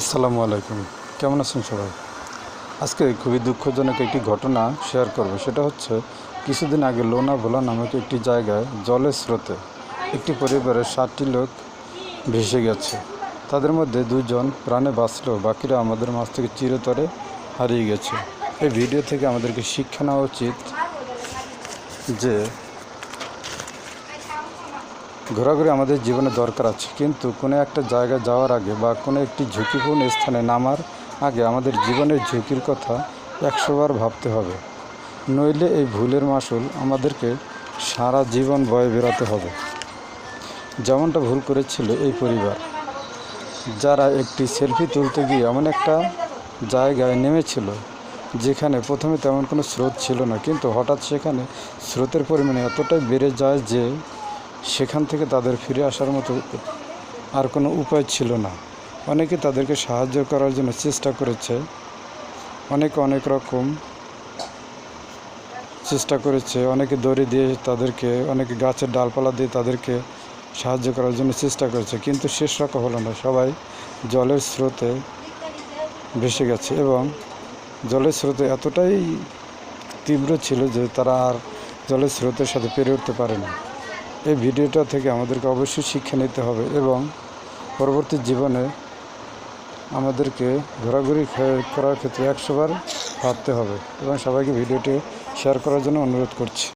আসসালামু আলাইকুম। কেমন আছেন সবাই? আজকে খুবই দুঃখজনক একটি ঘটনা শেয়ার করব। সেটা হচ্ছে, কিছুদিন আগে লোনা ভোলা নামক একটি জায়গায় জলের স্রোতে একটি পরিবারের ষাটটি লোক ভেসে গেছে। তাদের মধ্যে দুজন প্রাণে বাঁচলেও বাকিরা আমাদের মাছ থেকে চিরতরে হারিয়ে গেছে। এই ভিডিও থেকে আমাদেরকে শিক্ষা নেওয়া উচিত যে ঘোরাঘুরি আমাদের জীবনে দরকার আছে। কিন্তু কোনো একটা জায়গায় যাওয়ার আগে বা কোনো একটি ঝুঁকিপূর্ণ স্থানে নামার আগে আমাদের জীবনের ঝুঁকির কথা একশোবার ভাবতে হবে। নইলে এই ভুলের মাসুল আমাদেরকে সারা জীবন বয়ে বেরোতে হবে। যেমনটা ভুল করেছিল এই পরিবার। যারা একটি সেলফি তুলতে গিয়ে এমন একটা জায়গায় নেমেছিল, যেখানে প্রথমে তেমন কোনো স্রোত ছিল না, কিন্তু হঠাৎ সেখানে স্রোতের পরিমাণে এতটাই বেড়ে যায় যে সেখান থেকে তাদের ফিরে আসার মতো আর কোনো উপায় ছিল না। অনেকে তাদেরকে সাহায্য করার জন্য চেষ্টা করেছে। অনেকে, অনেক রকম চেষ্টা করেছে। অনেকে দড়ি দিয়ে তাদেরকে, অনেকে গাছের ডালপালা দিয়ে তাদেরকে সাহায্য করার জন্য চেষ্টা করেছে, কিন্তু শেষ রক্ষা হলো না। সবাই জলের স্রোতে ভেসে গেছে এবং জলের স্রোতে এতটাই তীব্র ছিল যে তারা আর জলের স্রোতের সাথে পেরে উঠতে পারেনি। এই ভিডিওটা থেকে আমাদেরকে অবশ্যই শিক্ষা নিতে হবে এবং পরবর্তী জীবনে আমাদেরকে ঘোরাঘুরি করার ক্ষেত্রে একশোবার ভাবতে হবে এবং সবাইকে ভিডিওটি শেয়ার করার জন্য অনুরোধ করছি।